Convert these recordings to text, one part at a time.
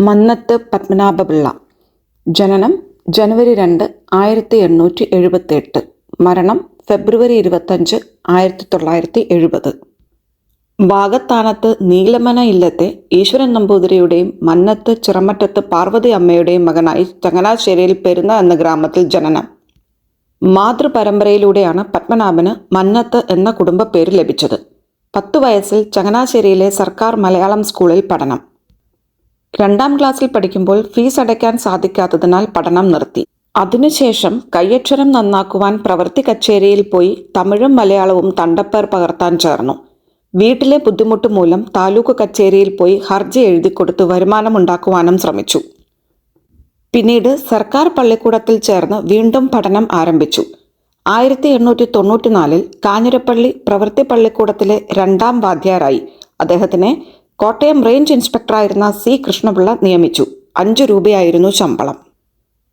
മന്നത്ത് പത്മനാഭപിള്ള. ജനനം ജനുവരി രണ്ട് ആയിരത്തി എണ്ണൂറ്റി എഴുപത്തി എട്ട് മരണം ഫെബ്രുവരി ഇരുപത്തഞ്ച് ആയിരത്തി തൊള്ളായിരത്തി എഴുപത് വാഗത്താനത്ത് നീലമന ഇല്ലത്തെ ഈശ്വരൻ നമ്പൂതിരിയുടെയും മന്നത്ത് ചിറമറ്റത്ത് പാർവതി അമ്മയുടെയും മകനായി ചങ്ങനാശ്ശേരിയിൽ പെരുന്ന എന്ന ഗ്രാമത്തിൽ ജനനം. മാതൃപരമ്പരയിലൂടെയാണ് പത്മനാഭന് മന്നത്ത് എന്ന കുടുംബ പേര് ലഭിച്ചത്. പത്തു വയസ്സിൽ ചങ്ങനാശ്ശേരിയിലെ സർക്കാർ മലയാളം സ്കൂളിൽ പഠനം. രണ്ടാം ക്ലാസ്സിൽ പഠിക്കുമ്പോൾ ഫീസ് അടയ്ക്കാൻ സാധിക്കാത്തതിനാൽ പഠനം നിർത്തി. അതിനുശേഷം കയ്യക്ഷരം നന്നാക്കുവാൻ പ്രവൃത്തി കച്ചേരിയിൽ പോയി തമിഴും മലയാളവും തണ്ടപ്പേർ പകർത്താൻ ചേർന്നു. വീട്ടിലെ ബുദ്ധിമുട്ട് മൂലം താലൂക്ക് കച്ചേരിയിൽ പോയി ഹർജി എഴുതിക്കൊടുത്ത് വരുമാനമുണ്ടാക്കുവാനും ശ്രമിച്ചു. പിന്നീട് സർക്കാർ പള്ളിക്കൂടത്തിൽ ചേർന്ന് വീണ്ടും പഠനം ആരംഭിച്ചു. ആയിരത്തി എണ്ണൂറ്റി തൊണ്ണൂറ്റിനാലിൽ കാഞ്ഞിരപ്പള്ളി പ്രവൃത്തി പള്ളിക്കൂടത്തിലെ രണ്ടാം വാദ്യാരായി. അദ്ദേഹത്തിനെ കോട്ടയം റേഞ്ച് ഇൻസ്പെക്ടറായിരുന്ന സി കൃഷ്ണപിള്ള നിയമിച്ചു. അഞ്ചു രൂപയായിരുന്നു ശമ്പളം.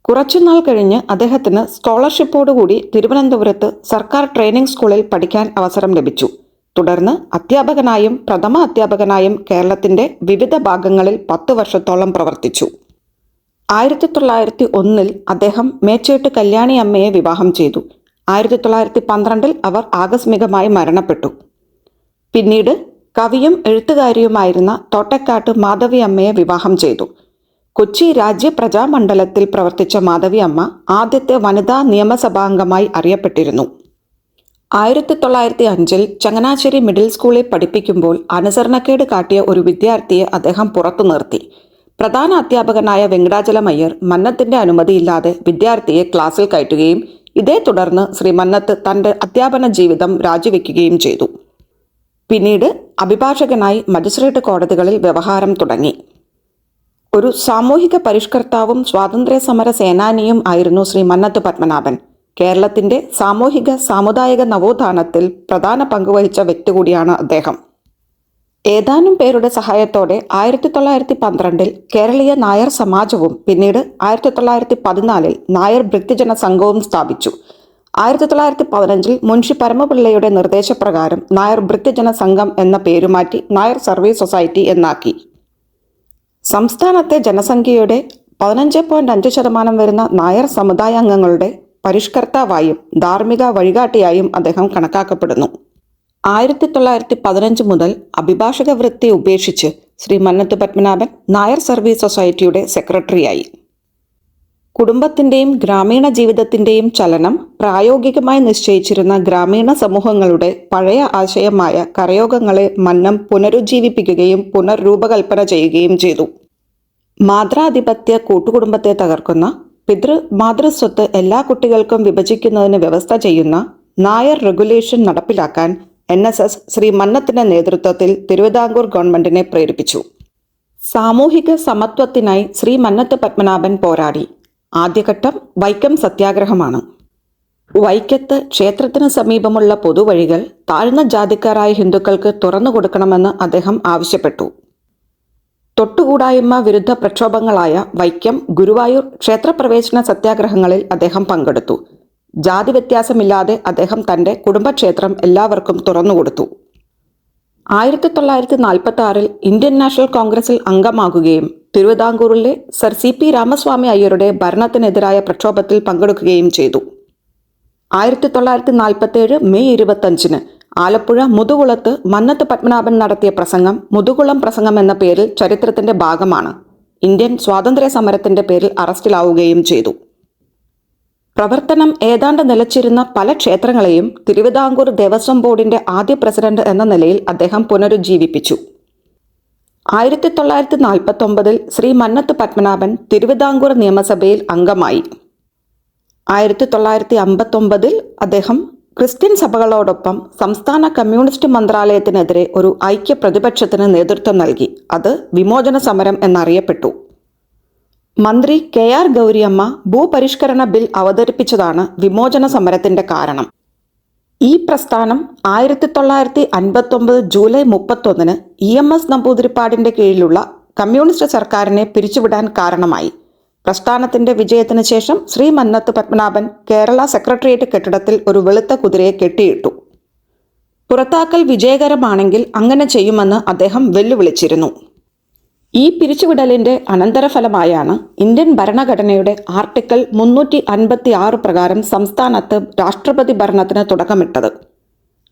കുറച്ചുനാൾ കഴിഞ്ഞ് അദ്ദേഹത്തിന് സ്കോളർഷിപ്പോടുകൂടി തിരുവനന്തപുരത്ത് സർക്കാർ ട്രെയിനിംഗ് സ്കൂളിൽ പഠിക്കാൻ അവസരം ലഭിച്ചു. തുടർന്ന് അധ്യാപകനായും പ്രഥമ അധ്യാപകനായും കേരളത്തിന്റെ വിവിധ ഭാഗങ്ങളിൽ പത്ത് വർഷത്തോളം പ്രവർത്തിച്ചു. ആയിരത്തി തൊള്ളായിരത്തി ഒന്നിൽ അദ്ദേഹം മേച്ചേട്ട് കല്യാണി അമ്മയെ വിവാഹം ചെയ്തു. ആയിരത്തി തൊള്ളായിരത്തി പന്ത്രണ്ടിൽ അവർ ആകസ്മികമായി മരണപ്പെട്ടു. പിന്നീട് കവിയും എഴുത്തുകാരിയുമായിരുന്ന തോട്ടക്കാട്ട് മാധവി അമ്മയെ വിവാഹം ചെയ്തു. കൊച്ചി രാജ്യ പ്രജാമണ്ഡലത്തിൽ പ്രവർത്തിച്ച മാധവി അമ്മ ആദ്യത്തെ വനിതാ നിയമസഭാംഗമായി അറിയപ്പെട്ടിരുന്നു. ആയിരത്തി തൊള്ളായിരത്തി അഞ്ചിൽ ചങ്ങനാശ്ശേരി മിഡിൽ സ്കൂളിൽ പഠിപ്പിക്കുമ്പോൾ അനുസരണക്കേട് കാട്ടിയ ഒരു വിദ്യാർത്ഥിയെ അദ്ദേഹം പുറത്തു നിർത്തി. പ്രധാന അധ്യാപകനായ വെങ്കടാചലമയ്യർ മന്നത്തിന്റെ അനുമതിയില്ലാതെ വിദ്യാർത്ഥിയെ ക്ലാസ്സിൽ കയറ്റുകയും ഇതേ തുടർന്ന് ശ്രീ മന്നത്ത് തന്റെ അധ്യാപന ജീവിതം രാജിവെക്കുകയും ചെയ്തു. പിന്നീട് അഭിഭാഷകനായി മജിസ്ട്രേറ്റ് കോടതികളിൽ വ്യവഹാരം തുടങ്ങി. ഒരു സാമൂഹിക പരിഷ്കർത്താവും സ്വാതന്ത്ര്യ സമര സേനാനിയും ആയിരുന്നു ശ്രീ മന്നത്ത് പത്മനാഭൻ. കേരളത്തിന്റെ സാമൂഹിക സാമുദായിക നവോത്ഥാനത്തിൽ പ്രധാന പങ്കുവഹിച്ച വ്യക്തി കൂടിയാണ് അദ്ദേഹം. ഏതാനും പേരുടെ സഹായത്തോടെ ആയിരത്തി തൊള്ളായിരത്തി പന്ത്രണ്ടിൽ കേരളീയ നായർ സമാജവും പിന്നീട് ആയിരത്തി തൊള്ളായിരത്തി പതിനാലിൽ നായർ ഭക്തിജന സംഘവും സ്ഥാപിച്ചു. ആയിരത്തി തൊള്ളായിരത്തി പതിനഞ്ചിൽ മുൻഷി പരമപിള്ളയുടെ നിർദ്ദേശപ്രകാരം നായർ ഭൃത്യജന സംഘം എന്ന പേരുമാറ്റി നായർ സർവീസ് സൊസൈറ്റി എന്നാക്കി. സംസ്ഥാനത്തെ ജനസംഖ്യയുടെ പതിനഞ്ച് പോയിന്റ് അഞ്ച് ശതമാനം വരുന്ന നായർ സമുദായാംഗങ്ങളുടെ പരിഷ്കർത്താവായും ധാർമ്മിക വഴികാട്ടിയായും അദ്ദേഹം കണക്കാക്കപ്പെടുന്നു. ആയിരത്തി തൊള്ളായിരത്തി പതിനഞ്ച് മുതൽ അഭിഭാഷക വൃത്തി ഉപേക്ഷിച്ച് ശ്രീ മന്നത്ത് പത്മനാഭൻ നായർ സർവീസ് സൊസൈറ്റിയുടെ സെക്രട്ടറിയായി. കുടുംബത്തിന്റെയും ഗ്രാമീണ ജീവിതത്തിന്റെയും ചലനം പ്രായോഗികമായി നിശ്ചയിച്ചിരുന്ന ഗ്രാമീണ സമൂഹങ്ങളുടെ പഴയ ആശയമായ കരയോഗങ്ങളെ മന്നം പുനരുജ്ജീവിപ്പിക്കുകയും പുനർരൂപകൽപ്പന ചെയ്യുകയും ചെയ്തു. മാതൃാധിപത്യ കൂട്ടുകുടുംബത്തെ തകർക്കുന്ന പിതൃ മാതൃസ്വത്ത് എല്ലാ കുട്ടികൾക്കും വിഭജിക്കുന്നതിന് വ്യവസ്ഥ ചെയ്യുന്ന നായർ റെഗുലേഷൻ നടപ്പിലാക്കാൻ എൻ എസ് എസ് ശ്രീ മന്നത്തിന്റെ നേതൃത്വത്തിൽ തിരുവിതാംകൂർ ഗവൺമെന്റിനെ പ്രേരിപ്പിച്ചു. സാമൂഹിക സമത്വത്തിനായി ശ്രീ മന്നത്ത് പത്മനാഭൻ പോരാടി. ആദ്യഘട്ടം വൈക്കം സത്യാഗ്രഹമാണ്. വൈക്കത്ത് ക്ഷേത്രത്തിന് സമീപമുള്ള പൊതുവഴികൾ താഴ്ന്ന ജാതിക്കാരായ ഹിന്ദുക്കൾക്ക് തുറന്നു കൊടുക്കണമെന്ന് അദ്ദേഹം ആവശ്യപ്പെട്ടു. തൊട്ടുകൂടായ്മ വിരുദ്ധ പ്രക്ഷോഭങ്ങളായ വൈക്കം ഗുരുവായൂർ ക്ഷേത്രപ്രവേശന സത്യാഗ്രഹങ്ങളിൽ അദ്ദേഹം പങ്കെടുത്തു. ജാതി വ്യത്യാസമില്ലാതെ അദ്ദേഹം തന്റെ കുടുംബക്ഷേത്രം എല്ലാവർക്കും തുറന്നുകൊടുത്തു ആയിരത്തി തൊള്ളായിരത്തി നാൽപ്പത്തി ആറിൽ ഇന്ത്യൻ നാഷണൽ കോൺഗ്രസിൽ അംഗമാകുകയും തിരുവിതാംകൂറിലെ സർ സി പി രാമസ്വാമി അയ്യരുടെ ഭരണത്തിനെതിരായ പ്രക്ഷോഭത്തിൽ പങ്കെടുക്കുകയും ചെയ്തു. ആയിരത്തി തൊള്ളായിരത്തി നാൽപ്പത്തി ഏഴ് മെയ് ഇരുപത്തഞ്ചിന് ആലപ്പുഴ മുതുകുളത്ത് മന്നത്ത് പത്മനാഭൻ നടത്തിയ പ്രസംഗം മുതുകുളം പ്രസംഗം എന്ന പേരിൽ ചരിത്രത്തിന്റെ ഭാഗമാണ്. ഇന്ത്യൻ സ്വാതന്ത്ര്യ സമരത്തിന്റെ പേരിൽ അറസ്റ്റിലാവുകയും ചെയ്തു. പ്രവർത്തനം ഏതാണ്ട് നിലച്ചിരുന്ന പല ക്ഷേത്രങ്ങളെയും തിരുവിതാംകൂർ ദേവസ്വം ബോർഡിന്റെ ആദ്യ പ്രസിഡന്റ് എന്ന നിലയിൽ അദ്ദേഹം പുനരുജ്ജീവിപ്പിച്ചു. ആയിരത്തി തൊള്ളായിരത്തി നാൽപ്പത്തി ഒമ്പതിൽ ശ്രീ മന്നത്ത് പത്മനാഭൻ തിരുവിതാംകൂർ നിയമസഭയിൽ അംഗമായി. ആയിരത്തി തൊള്ളായിരത്തി അമ്പത്തൊമ്പതിൽ അദ്ദേഹം ക്രിസ്ത്യൻ സഭകളോടൊപ്പം സംസ്ഥാന കമ്മ്യൂണിസ്റ്റ് മന്ത്രാലയത്തിനെതിരെ ഒരു ഐക്യ പ്രതിപക്ഷത്തിന് നേതൃത്വം നൽകി. അത് വിമോചന സമരം എന്നറിയപ്പെട്ടു. മന്ത്രി കെ ആർ ഗൗരിയമ്മ ഭൂപരിഷ്കരണ ബിൽ അവതരിപ്പിച്ചതാണ് വിമോചന സമരത്തിന്റെ കാരണം. ഈ പ്രസ്ഥാനം ആയിരത്തി തൊള്ളായിരത്തി അൻപത്തൊമ്പത് ജൂലൈ മുപ്പത്തൊന്നിന് ഇ എം എസ് നമ്പൂതിരിപ്പാടിന്റെ കീഴിലുള്ള കമ്മ്യൂണിസ്റ്റ് സർക്കാരിനെ പിരിച്ചുവിടാൻ കാരണമായി. പ്രസ്ഥാനത്തിന്റെ വിജയത്തിന് ശേഷം ശ്രീ മന്നത്ത് പത്മനാഭൻ കേരള സെക്രട്ടേറിയറ്റ് കെട്ടിടത്തിൽ ഒരു വെളുത്ത കുതിരയെ കെട്ടിയിട്ടു. പുറത്താക്കൽ വിജയകരമാണെങ്കിൽ അങ്ങനെ ചെയ്യുമെന്ന് അദ്ദേഹം വെല്ലുവിളിച്ചിരുന്നു. ഈ പിരിച്ചുവിടലിന്റെ അനന്തരഫലമായാണ് ഇന്ത്യൻ ഭരണഘടനയുടെ ആർട്ടിക്കിൾ മുന്നൂറ്റി അൻപത്തി ആറ് പ്രകാരം സംസ്ഥാനത്ത് രാഷ്ട്രപതി ഭരണത്തിന് തുടക്കമിട്ടത്.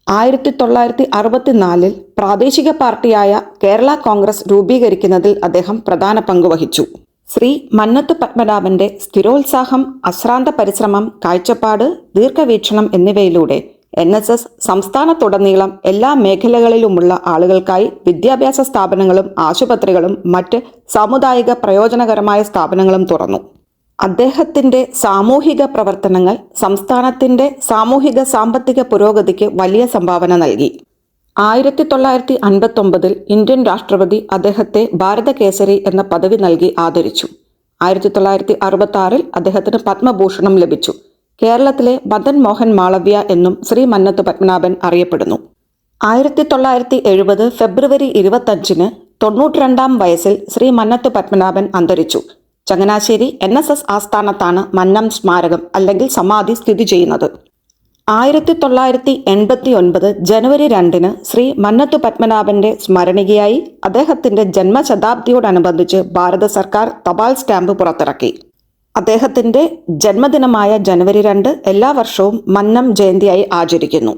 ആയിരത്തി തൊള്ളായിരത്തി അറുപത്തിനാലിൽ പ്രാദേശിക പാർട്ടിയായ കേരള കോൺഗ്രസ് രൂപീകരിക്കുന്നതിൽ അദ്ദേഹം പ്രധാന പങ്കുവഹിച്ചു ശ്രീ മന്നത്ത് പത്മനാഭന്റെ സ്ഥിരോത്സാഹം അശ്രാന്ത പരിശ്രമം കാഴ്ചപ്പാട് ദീർഘവീക്ഷണം എന്നിവയിലൂടെ എൻ എസ് എസ് സംസ്ഥാനത്തുടനീളം എല്ലാ മേഖലകളിലുമുള്ള ആളുകൾക്കായി വിദ്യാഭ്യാസ സ്ഥാപനങ്ങളും ആശുപത്രികളും മറ്റ് സാമുദായിക പ്രയോജനകരമായ സ്ഥാപനങ്ങളും തുറന്നു. അദ്ദേഹത്തിന്റെ സാമൂഹിക പ്രവർത്തനങ്ങൾ സംസ്ഥാനത്തിന്റെ സാമൂഹിക സാമ്പത്തിക പുരോഗതിക്ക് വലിയ സംഭാവന നൽകി. ആയിരത്തി തൊള്ളായിരത്തി അൻപത്തൊമ്പതിൽ ഇന്ത്യൻ രാഷ്ട്രപതി അദ്ദേഹത്തെ ഭാരതകേസരി എന്ന പദവി നൽകി ആദരിച്ചു. ആയിരത്തി തൊള്ളായിരത്തി അറുപത്തി ആറിൽ അദ്ദേഹത്തിന് പത്മഭൂഷണം ലഭിച്ചു. കേരളത്തിലെ മദൻ മോഹൻ മാളവ്യ എന്നും ശ്രീ മന്നത്ത് പത്മനാഭൻ അറിയപ്പെടുന്നു. ആയിരത്തി തൊള്ളായിരത്തി എഴുപത് ഫെബ്രുവരി ഇരുപത്തഞ്ചിന് തൊണ്ണൂറ്റിരണ്ടാം വയസ്സിൽ ശ്രീ മന്നത്ത് പത്മനാഭൻ അന്തരിച്ചു. ചങ്ങനാശ്ശേരി എൻ എസ് എസ് ആസ്ഥാനത്താണ് മന്നം സ്മാരകം അല്ലെങ്കിൽ സമാധി സ്ഥിതി ചെയ്യുന്നത്. ആയിരത്തി തൊള്ളായിരത്തി എൺപത്തി ഒൻപത് ജനുവരി രണ്ടിന് ശ്രീ മന്നത്ത് പത്മനാഭന്റെ സ്മരണികയായി അദ്ദേഹത്തിന്റെ ജന്മശതാബ്ദിയോടനുബന്ധിച്ച് ഭാരത സർക്കാർ തപാൽ സ്റ്റാമ്പ് പുറത്തിറക്കി. അദ്ദേഹത്തിന്റെ ജന്മദിനമായ ജനുവരി രണ്ട് എല്ലാ വർഷവും മന്നം ജയന്തിയായി ആചരിക്കുന്നു.